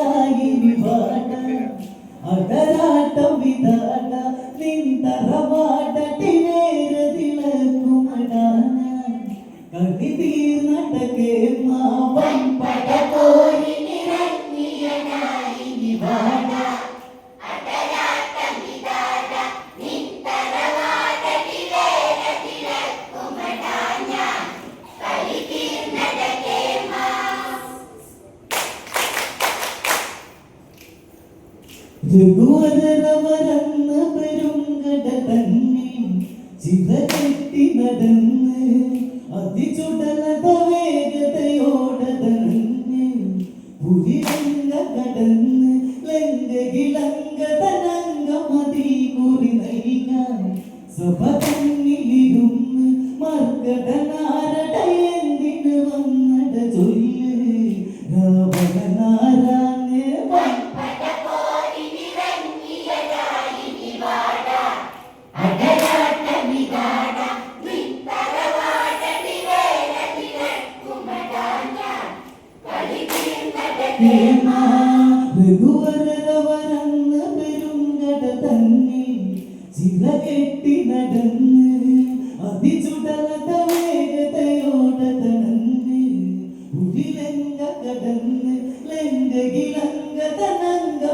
ನೀಯದಾಯಿನಿ ಬಾಟ ಅದರಾಟಂ ವಿಧಾನ ನಿಂತರವಾಟಟಿ ನೇರದಿಲ ಕುಮಡಾನ ಕಡಿತೀರ್ನಟಕೆ ಮಾವಂ ಪಟ ಕೋರಿ ನಿರನ್ನಿಯದಾಯಿನಿ രഘുവരവരന്ന പെരുങ്കട തന്നെ ചിതകെട്ടി നടന്ന് അതിചുടലത വേഗതയോടതണഞ്ഞ് പുരിലങ്ക കടന്ന് ലങ്കകിളങ്കതനങ്കമതി കുറി നൽകാൻ സഭ തന്നിലിരുന്ന് മർക്കടനാരട ചില കെട്ടി നടന്ന് അതിചുടലത വേഗതയോടതണന്ന് ഉരിലങ്ക കടന്ന് ലങ്കകിലങ്കതനങ്ക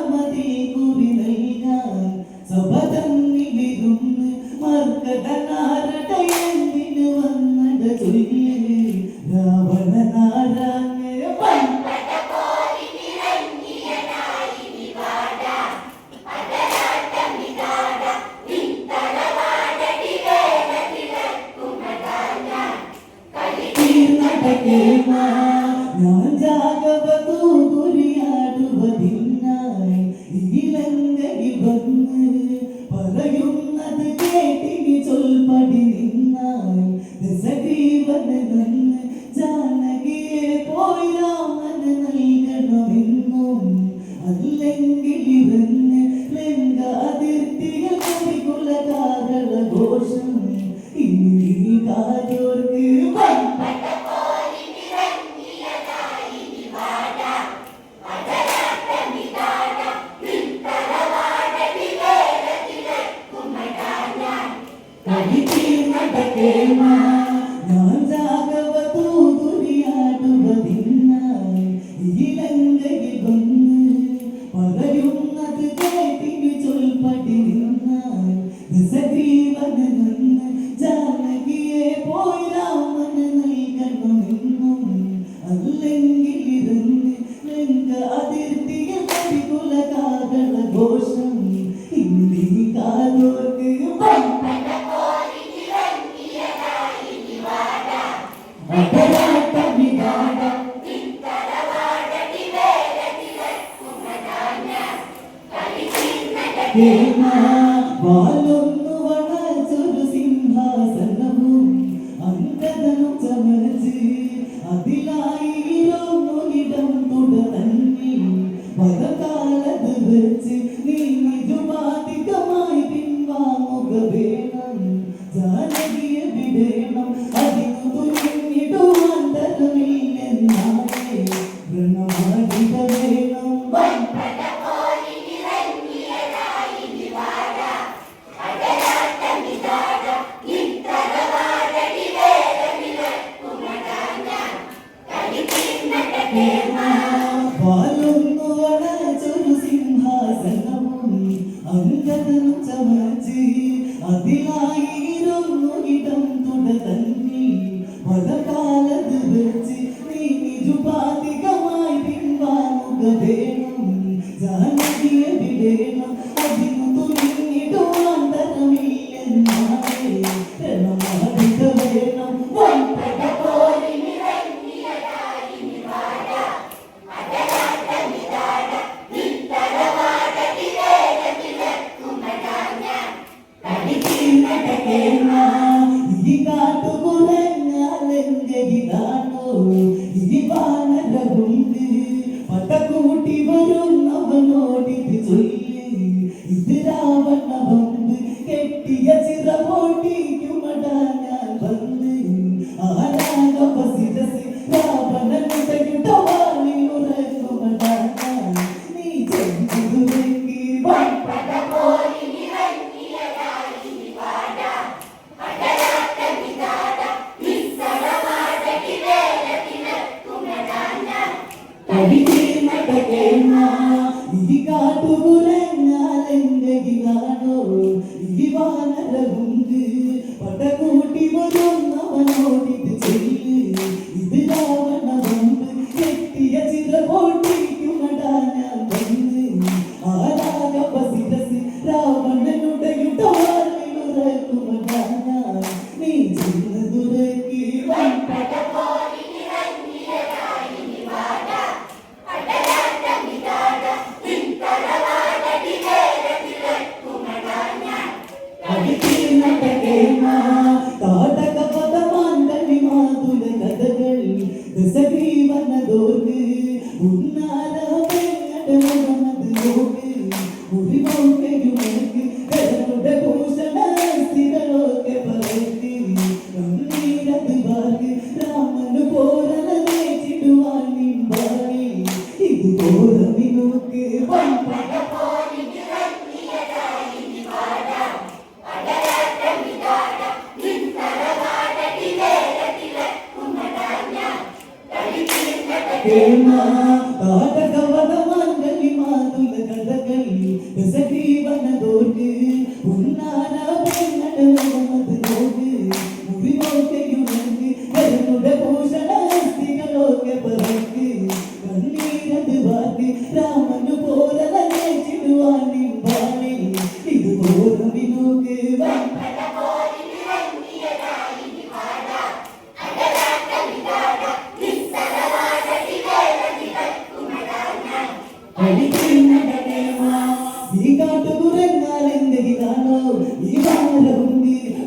മതി കുറി നൽകാൻ സഭ തന്നിലിരുന്ന് എന്തിന് വന്നട Amen. ডাকে না বলো വേണം ജാനകിയെ വിടേണം. the yeti ಆಟಗವನ ಮಂಗಲಿ ಮಾತುಲ ಗದಗಲಿ ರಸಜೀವನ ದೋಟ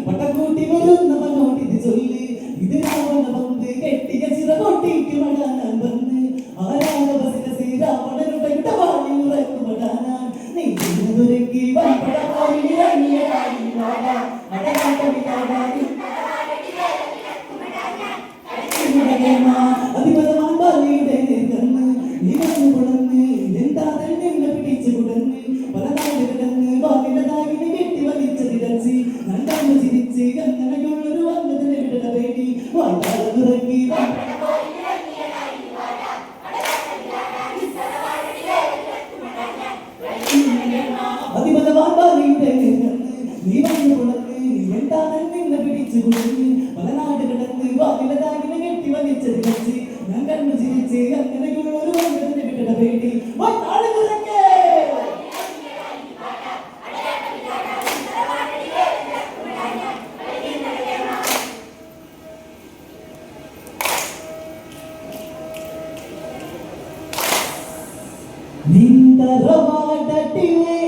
പട്ടക്കൂട്ടി വരുന്നവനോട് ഇത് ചൊല്ലി ഇതിനാവണ വന്ന് കെട്ടിയ ചിറ കൊട്ടിക്ക് മട ജീവിച്ച് കുളിച്ച് പല നാടുകൾ യുവാവിലതാകിനെ കെട്ടി വലിച്ചത് വെച്ച് ഞാൻ കണ്ണു ജീവിച്ച് അങ്ങനെയുള്ള ഒരു വർഗത്തിന്റെ വിട്ടട വേണ്ടി നിന്ദരവാടട്ടിലേ